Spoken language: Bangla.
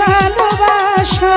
ভালোবাসা।